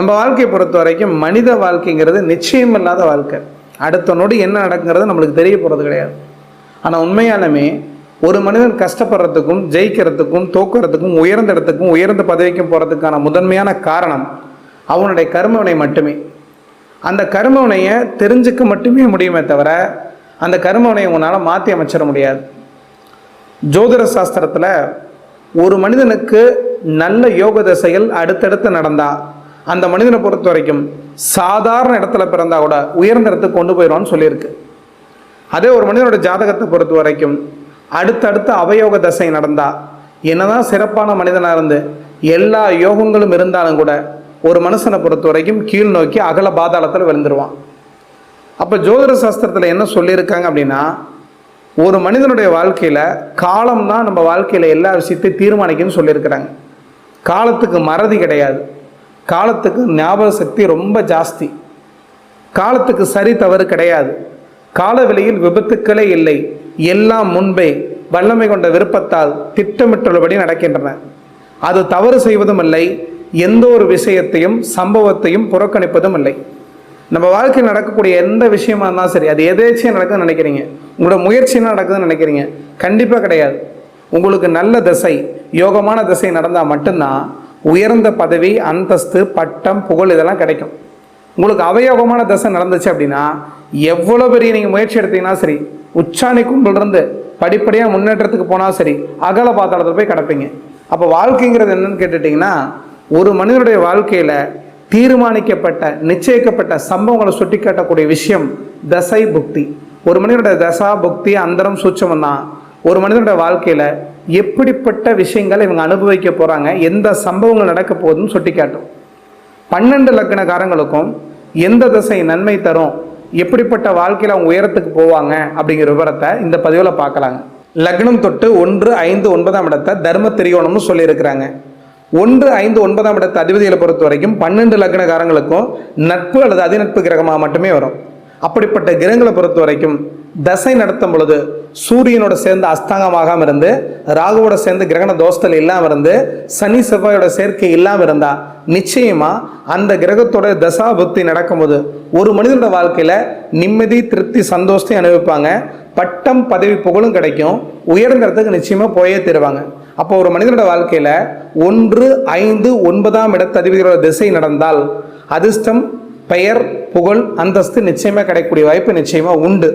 நம்ம வாழ்க்கையை பொறுத்த வரைக்கும் மனித வாழ்க்கைங்கிறது நிச்சயம் இல்லாத வாழ்க்கை. அடுத்த நொடி என்ன நடக்குங்கிறது நம்மளுக்கு தெரிய போகிறது கிடையாது. ஆனால் உண்மையாலுமே ஒரு மனிதன் கஷ்டப்படுறதுக்கும் ஜெயிக்கிறதுக்கும் தோக்குறதுக்கும் உயர்ந்த இடத்துக்கும் உயர்ந்த பதவிக்கும் போகிறதுக்கான முதன்மையான காரணம் அவனுடைய கர்மவினை மட்டுமே. அந்த கர்மவினையை தெரிஞ்சுக்க மட்டுமே முடியுமே தவிர அந்த கர்மவினையை உன்னால் மாற்றி அமைச்சிட முடியாது. ஜோதிட சாஸ்திரத்தில் ஒரு மனிதனுக்கு நல்ல யோக தசைகள் அடுத்தடுத்து நடந்தால் அந்த மனிதனை பொறுத்த வரைக்கும் சாதாரண இடத்துல பிறந்தா கூட உயர்ந்த இடத்துக்கு கொண்டு போயிடுவான்னு சொல்லியிருக்கு. அதே ஒரு மனிதனோட ஜாதகத்தை பொறுத்த வரைக்கும் அடுத்தடுத்த அவயோக தசை நடந்தால் என்னதான் சிறப்பான மனிதனாக இருந்து எல்லா யோகங்களும் இருந்தாலும் கூட ஒரு மனுஷனை பொறுத்த வரைக்கும் கீழ் நோக்கி அகல பாதாளத்தில் விழுந்துருவான். அப்போ ஜோதிட சாஸ்திரத்தில் என்ன சொல்லியிருக்காங்க அப்படின்னா ஒரு மனிதனுடைய வாழ்க்கையில் காலம் தான் நம்ம வாழ்க்கையில் எல்லா விஷயத்தையும் தீர்மானிக்குன்னு சொல்லியிருக்கிறாங்க. காலத்துக்கு மறதி கிடையாது. காலத்துக்கு ஞாபக சக்தி ரொம்ப ஜாஸ்தி. காலத்துக்கு சரி தவறு கிடையாது. கால விலையில் விபத்துக்களே இல்லை. எல்லாம் முன்பே வல்லமை கொண்ட விருப்பத்தால் திட்டமிட்டுள்ளபடி நடக்கின்றன. அது தவறு செய்வதும் இல்லை. எந்த ஒரு விஷயத்தையும் சம்பவத்தையும் புறக்கணிப்பதும் இல்லை. நம்ம வாழ்க்கையில் நடக்கக்கூடிய எந்த விஷயமா இருந்தாலும் சரி அது எதேச்சியாக நடக்குதுன்னு நினைக்கிறீங்க. உங்களோட முயற்சினா நடக்குதுன்னு நினைக்கிறீங்க? கண்டிப்பாக கிடையாது. உங்களுக்கு நல்ல திசை யோகமான திசை நடந்தால் மட்டும்தான் உயர்ந்த பதவி அந்தஸ்து பட்டம் புகழ் இதெல்லாம் கிடைக்கும். உங்களுக்கு அவயோகமான தசை நடந்துச்சு அப்படின்னா எவ்வளோ பெரிய நீங்கள் முயற்சி எடுத்தீங்கன்னா சரி உச்சாணி கும்பிலிருந்து படிப்படியாக முன்னேற்றத்துக்கு போனால் சரி அகல பாத்தாளத்தில் போய் கிடப்பீங்க. அப்போ வாழ்க்கைங்கிறது என்னன்னு கேட்டுட்டிங்கன்னா ஒரு மனிதனுடைய வாழ்க்கையில் தீர்மானிக்கப்பட்ட நிச்சயிக்கப்பட்ட சம்பவங்களை சுட்டி காட்டக்கூடிய விஷயம் தசை புக்தி. ஒரு மனிதனுடைய தசா புக்தி அந்தரம் சூட்சமம் தான். ஒரு மனிதனுடைய வாழ்க்கையில் எப்படிப்பட்ட விஷயங்களை இவங்க அனுபவிக்க போகிறாங்க எந்த சம்பவங்கள் நடக்க போகுதுன்னு சுட்டி காட்டும். பன்னெண்டு லக்னக்காரங்களுக்கும் எந்த திசை நன்மை தரும் எப்படிப்பட்ட வாழ்க்கையில் அவங்க உயரத்துக்கு போவாங்க அப்படிங்கிற விவரத்தை இந்த பதிவில் பார்க்கலாங்க. லக்னம் தொட்டு ஒன்று ஐந்து ஒன்பதாம் இடத்தை தர்ம திரியோணம்னு சொல்லியிருக்கிறாங்க. ஒன்று ஐந்து ஒன்பதாம் இடத்தை அதிபதிகளை பொறுத்த வரைக்கும் பன்னெண்டு லக்னக்காரங்களுக்கும் நட்பு அல்லது அதிநட்பு கிரகமாக மட்டுமே வரும். அப்படிப்பட்ட கிரகங்களை பொறுத்த வரைக்கும் தசை நடத்தும் பொழுது சூரியனோட சேர்ந்து அஸ்தாங்கமாகாம இருந்து ராகுவோட சேர்ந்து கிரகண தோஷத்தில் இல்லாமல் இருந்து சனி செவ்வாயோட சேர்க்கை இல்லாமல் இருந்தால் நிச்சயமாக அந்த கிரகத்தோட தசா புக்தி நடக்கும்போது ஒரு மனிதனோட வாழ்க்கையில் நிம்மதி திருப்தி சந்தோஷத்தை அனுபவிப்பாங்க. பட்டம் பதவி புகழும் கிடைக்கும். உயர்ந்தறதுக்கு நிச்சயமாக போயே தருவாங்க. அப்போ ஒரு மனிதனோட வாழ்க்கையில் ஒன்று ஐந்து ஒன்பதாம் இடத்த திசை நடந்தால் அதிர்ஷ்டம் பெயர் புகழ் அந்தஸ்து நிச்சயமாக கிடைக்கக்கூடிய வாய்ப்பு நிச்சயமாக உண்டு.